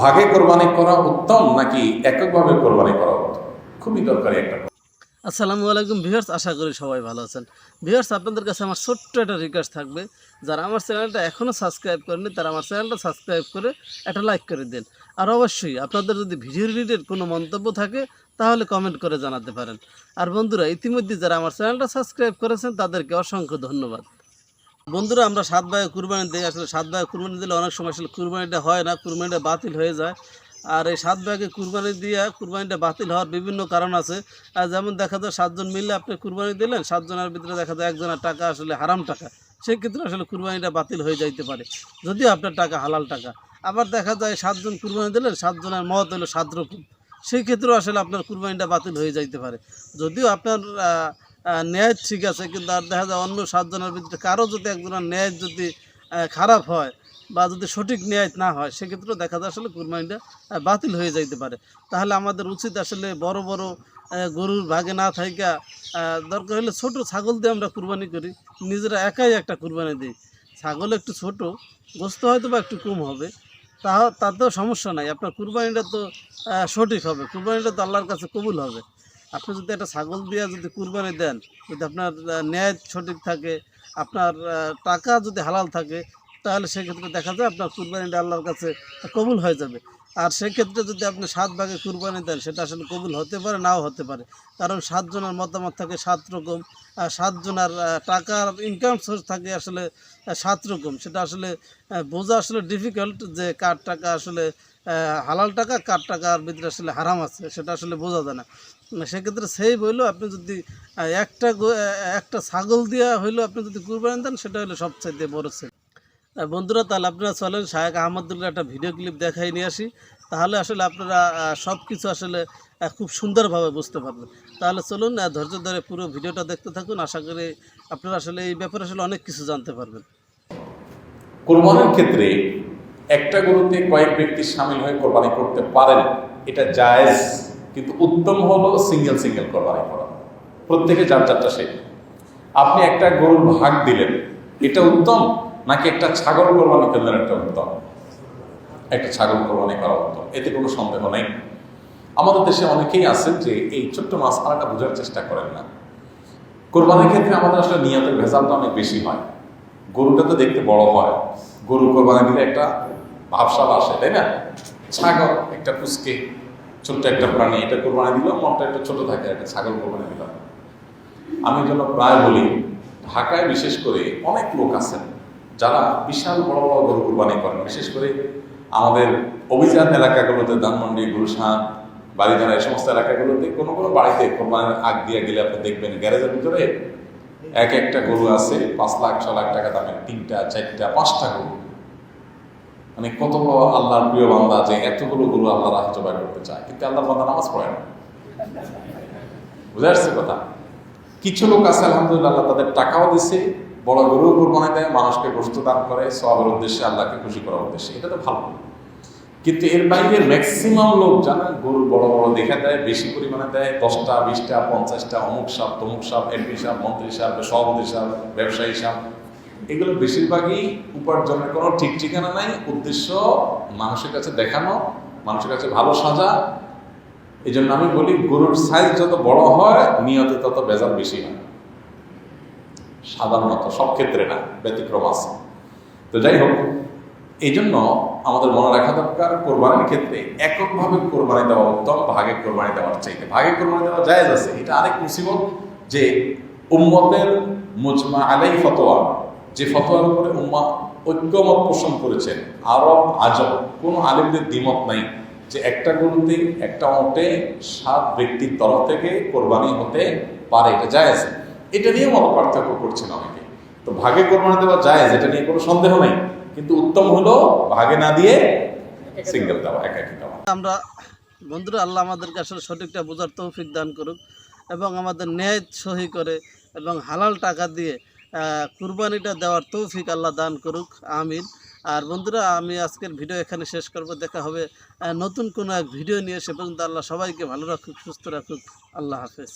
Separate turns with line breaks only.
ভাগে কোরবানি করা উত্তম নাকি এককভাবে কোরবানি করা উত্তম? খুবই দরকারি একটা।
আসসালামু আলাইকুম ভিউয়ার্স, আশা করি সবাই ভালো আছেন। ভিউয়ার্স, আপনাদের কাছে আমার ছোট্ট একটা রিকোয়েস্ট থাকবে। যারা আমার চ্যানেলটা এখনও সাবস্ক্রাইব করেনি তারা আমার চ্যানেলটা সাবস্ক্রাইব করে একটা লাইক করে দিন। আর অবশ্যই আপনাদের যদি ভিডিও রিলেটেড কোনো মন্তব্য থাকে, তাহলে কমেন্ট করে জানাতে পারেন। আর বন্ধুরা, ইতিমধ্যে যারা আমার চ্যানেলটা সাবস্ক্রাইব করেছেন, তাদেরকে অসংখ্য ধন্যবাদ। বন্ধুরা, আমরা সাত ভাগে কুরবানি দিই। আসলে সাত ভাগে কুরবানি দিলে অনেক সময় আসলে কুরবানিটা হয় না, কুরবানিটা বাতিল হয়ে যায়। আর এই সাত ভাগে কুরবানি দিয়ে কুরবানিটা বাতিল হওয়ার বিভিন্ন কারণ আছে। যেমন দেখা যায়, সাতজন মিলে আপনি কুরবানি দিলেন, সাতজনের ভিতরে দেখা যায় একজনের টাকা আসলে হারাম টাকা। সেক্ষেত্রে আসলে কুরবানিটা বাতিল হয়ে যাইতে পারে, যদিও আপনার টাকা হালাল টাকা। আবার দেখা যায়, সাতজন কুরবানি দিলেন, সাতজনের মত হলো সাত রকম। সেই ক্ষেত্রেও আসলে আপনার কুরবানিটা বাতিল হয়ে যাইতে পারে। যদিও আপনার ন্যায় ঠিক আছে, কিন্তু আর দেখা যায় অন্য সাতজনের ভিতরে কারও যদি একজনের ন্যায় যদি খারাপ হয় বা যদি সঠিক ন্যায় না হয়, সেক্ষেত্রেও দেখা যায় আসলে কুরবানিটা বাতিল হয়ে যাইতে পারে। তাহলে আমাদের উচিত আসলে বড় বড় গরুর ভাগে না থাইকা দরকার হলে ছোট ছাগল দিয়ে আমরা কুরবানি করি। নিজেরা একাই একটা কুরবানি দিই। ছাগল একটু ছোট, গোস্ত হয়তো বা একটু কম হবে। তা তাতেও সমস্যা নাই। আপনার কুরবানিটা তো সঠিক হবে। কুরবানিটা তো আল্লাহর কাছে কবুল হবে। আপনি যদি একটা ছাগল দিয়ে যদি কুরবানি দেন, যদি আপনার ন্যায় সঠিক থাকে, আপনার টাকা যদি হালাল থাকে, তাহলে সেক্ষেত্রে দেখা যায় আপনার কুরবানিটা আল্লাহর কাছে কবুল হয়ে যাবে। আর সেক্ষেত্রে যদি আপনি সাত ভাগে কুরবানি দেন, সেটা আসলে কবুল হতে পারে, নাও হতে পারে। কারণ সাতজনের মতামত থাকে সাত রকম সাতজনের টাকার ইনকাম সোর্স থাকে আসলে সাত রকম। সেটা আসলে বোঝা আসলে ডিফিকাল্ট যে কার টাকা আসলে হালাল টাকা, কার টাকার ভিতরে আসলে হারাম আছে, সেটা আসলে বোঝা যায় না। সেক্ষেত্রে সেই বললেও আপনি যদি একটা একটা ছাগল দিয়া হইল আপনি যদি কুরবানি দেন, সেটা হলো সবচাইতে বড় সেল বন্ধুরা, তাহলে আপনারা চলেন শাহেক আহমদুল্লাহ একটা ভিডিও ক্লিপ দেখাই নিয়ে আসি। তাহলে আসলে আপনারা সব কিছু আসলে খুব সুন্দরভাবে বুঝতে পারবেন। তাহলে চলুন ধৈর্য ধরে পুরো ভিডিওটা দেখতে থাকুন। আশা করি আপনারা আসলে এই ব্যাপারে আসলে অনেক কিছু জানতে পারবেন।
কোরবানির ক্ষেত্রে একটা গরুতে কয়েক ব্যক্তি সামিল হয়ে কোরবানি করতে পারেন, এটা জায়েজ। কিন্তু উত্তম হলো সিঙ্গেল সিঙ্গেল কোরবানি করা প্রত্যেকে যার যারটা সেই আপনি একটা গরুর ভাগ দিলেন, এটা উত্তম? নাকি একটা ছাগল কোরবানি করলেন একটা উত্তম? একটা ছাগল কোরবানি করা উত্তম। এতে কোনো সন্দেহ নেই। আমাদের দেশে অনেকেই আছেন যে এই ছোট্ট মাছখানাটা বোঝার চেষ্টা করেন না। কোরবানির ক্ষেত্রে আমাদের আসলে নিয়তের ভেজালটা অনেক বেশি হয়। গরুটা তো দেখতে বড় হয়। গরু কোরবানি দিলে একটা ভাবসাব আসে, তাই না? ছাগল, একটা পুচকে ছোট্ট একটা প্রাণী, এটা কোরবানি দিল মনটা একটু ছোট থাকে, একটা ছাগল কোরবানি দিলাম আমি যেন প্রায় বলি, ঢাকায় বিশেষ করে অনেক লোক আছেন যারা বিশাল বড় বড় গরু কোরবানি করেন। বিশেষ করে আমাদের অভিযান এলাকাগুলোতে, ধানমন্ডি, গুলশান বাড়িধারা এই সমস্ত এলাকাগুলোতে কোনো কোনো বাড়িতে কোরবানির আগ দিয়ে গেলে আপনি দেখবেন গ্যারেজের ভিতরে এক একটা গরু আছে, পাঁচ লাখ ছ লাখ টাকা দামের, তিনটা, চারটা, পাঁচটা গরু। মানে কত বড় আল্লাহর প্রিয় বান্দা যে এতগুলো গরু আল্লাহ রাহ জবাই করতে চায়, কিন্তু আল্লাহর বান্দা নামাজ পড়ে না। বুঝে আসছে কথা? কিছু লোক আছে, আলহামদুলিল্লাহ, আল্লাহ তাদের টাকাও দিছে, বড় গরু কোরবানি দেয়, মানুষকে গোস্ত দান করে সবের উদ্দেশ্যে আল্লাহকে খুশি করার উদ্দেশ্যে। এটা তো ভালো। কিন্তু এর বাইরে ম্যাক্সিমাম লোক জানেন, গরু বড় বড় দেখে দেয়, বেশি পরিমাণে দেয়, দশটা, বিশটা, পঞ্চাশটা, অমুক সাপ, তমুক সাপ, এমপি সাপ, মন্ত্রী সাপ, সভাপতি সাপ, ব্যবসায়ী সাপ এগুলো বেশিরভাগই উপার্জনের কোনো ঠিক ঠিকানা নাই, উদ্দেশ্য মানুষের কাছে দেখানো, মানুষের কাছে ভালো সাজা। এই জন্য আমি বলি, গরুর সাইজ যত বড় হয়, নিয়তে তত বেজাল বেশি হয়। সাধারণত সব ক্ষেত্রে না, ব্যতিক্রম আছে। তো যাই হোক এই জন্য আমাদের মনে রাখা দরকার, কোরবানির ক্ষেত্রে এককভাবে কোরবানি দেওয়া উত্তম, ভাগে কোরবানি দেওয়ার চাইতে। ভাগে কোরবানি দেওয়া জায়েজ আছে। এটা আরেক মুসিবত যে উম্মতের মুজমা আলাই ফতোয়া যে ফতোয়ার উপরে উম্মা ঐক্যমত পোষণ করেছেন, আরব আজব কোনো আলিমদের দ্বিমত নাই যে একটা গরুতে, একটা ওটে সাত ব্যক্তির তরফ থেকে কোরবানি হতে পারে, এটা জায়েজ। এটা নিয়ে মত পার্থক্য করছেন অনেকে। তো ভাগে কোরবানি দেওয়া জায়েজ, এটা নিয়ে কোনো সন্দেহ নেই। কিন্তু উত্তম হলো ভাগে না দিয়ে সিঙ্গেল দেওয়া, একাকি দেওয়া।
আমরা, বন্ধুরা, আল্লাহ আমাদেরকে আসলে সঠিকটা বোঝার তৌফিক দান করুক এবং আমাদের ন্যায় সহি করে এবং হালাল টাকা দিয়ে কুরবানিটা দেওয়ার তৌফিক আল্লাহ দান করুক, আমিন। আর বন্ধুরা, আমি আজকের ভিডিও এখানে শেষ করব। দেখা হবে নতুন কোনো এক ভিডিও নিয়ে। সে পর্যন্ত আল্লাহ সবাইকে ভালো রাখুক, সুস্থ রাখুক। আল্লাহ হাফেজ।